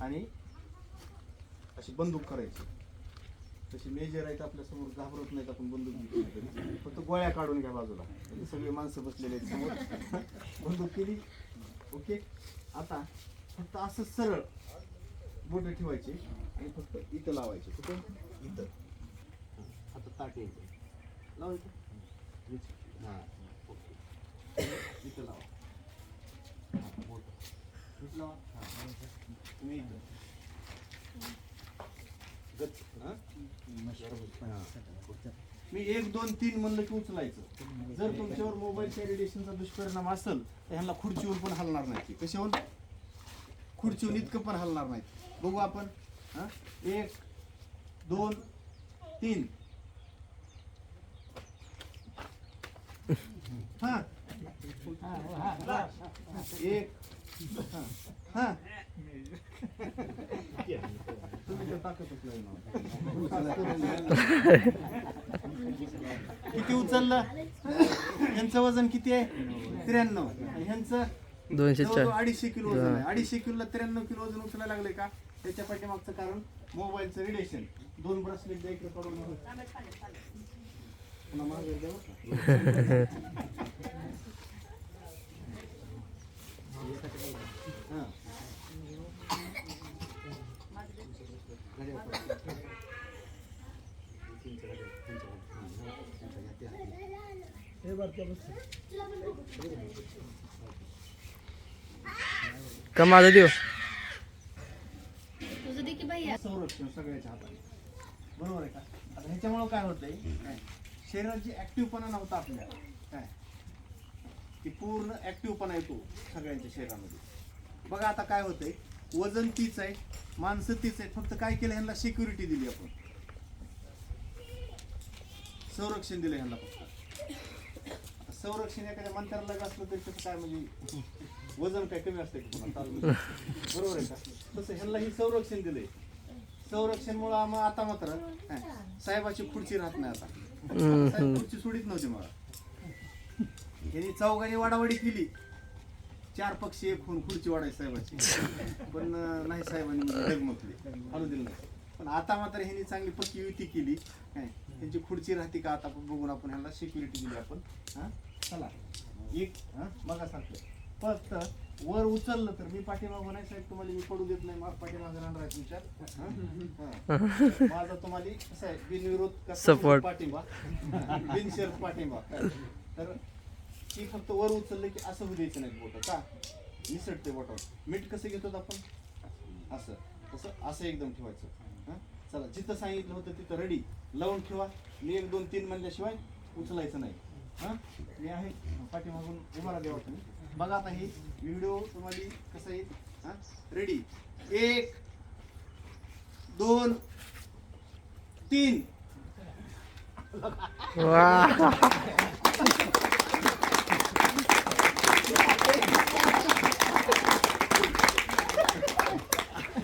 आणि अशी बंदूक करायची. तशी मेजर आहेत आपल्यासमोर घाबरत नाहीत आपण बंदूक घेतली फक्त गोळ्या काढून घ्या बाजूला. म्हणजे सगळे माणसं बसलेले आहेत समोर. बंदूक केली. ओके. आता फक्त असं सरळ बोट ठेवायची आणि फक्त इथं लावायचे. कुठं? इथं. आता ताट यायचं. लावायचं? हां ओके इथं लावा हां बोट इथं लावा हां तुम्ही मी एक दोन तीन म्हणलं की उचलायचं. जर तुमच्यावर मोबाईलच्या रेडिएशनचा दुष्परिणाम असेल तर ह्यांना खुर्चीवर पण हलणार नाही ती. कशाहून खुर्चीवर इतकं पण हलणार नाही बघू आपण. हा? एक दोन तीन. हा. एक हा. किती उचललं? यांचं वजन किती आहे? त्र्याण्णव. ह्यांचं दोनशे अडीचशे किलो वजन आहे. अडीचशे किलोला त्र्याण्णव किलो वजन उचलायला लागले का? त्याच्या पाठीमागचं कारण मोबाईलचं रिलेशन दोन ब्रेसलेट द्या इकडे काढून बघू. पुन्हा मागे द्या बरं का. हा. का माझं देऊ तुझं दे की भैया संरक्षण सगळ्याच्या हाताने. बरोबर आहे का? आता ह्याच्यामुळं काय होतंय? काय? शरीराची ऍक्टिव्हपणा नव्हता आपल्या. काय? की पूर्ण ऍक्टिव्हपणा येतो सगळ्यांच्या शरीरामध्ये. बघा आता काय होतंय? वजन तीच आहे. माणसं तीच आहे फक्त काय केलं ह्यांना सिक्युरिटी दिली आपण. संरक्षण दिलं ह्यांना फक्त. संरक्षण एखाद्या मंत्र्याला असलं तरी त्याचं काय म्हणजे वजन काय कमी असतं की बरोबर आहे का? तसं ह्यांना ही संरक्षण दिलंय. संरक्षण मुळे मग आता मात्र साहेबाची खुर्ची राहत नाही आता. साहेब खुर्ची सोडित नव्हती मला. यांनी चौघांनी वाडावाडी केली. चार पक्षी एक होऊन खुर्ची वाढायची साहेबाची. पण नाही साहेबांनी डगमगली. हलू दिलं नाही. पण आता मात्र ह्यांनी चांगली पक्की युती केली. काय? त्यांची खुर्ची राहते का आता आपण बघून आपण ह्यांना सिक्युरिटी दिली आपण. हा? चला. एक हा? बघा सारखं. फक्त वर उचललं तर मी पाठीमागं नाही साहेब तुम्हाला मी पडू देत नाही. मग पाठीमागं राहणार आहे तुमच्या. माझा तुम्हाला कसं आहे बिनविरोध. पाठिंबा? बिनशर्त पाठिंबा. तर ती फक्त वर उचललं की असं होऊ द्यायचं नाही बोट का? निसटते बोटावर. मीठ कसं घेतो आपण? असं. तसं असं एकदम ठेवायचं. हां? चला जिथं सांगितलं होतं तिथं रेडी लावून ठेवा. मी एक दोन तीन म्हणल्याशिवाय उचलायचं नाही. हां? मी आहे पाठीमागून उभारा द्यावा तुम्ही बघा आता ही व्हिडिओ तुम्हाला कसं येईल? हां? रेडी एक दोन तीन.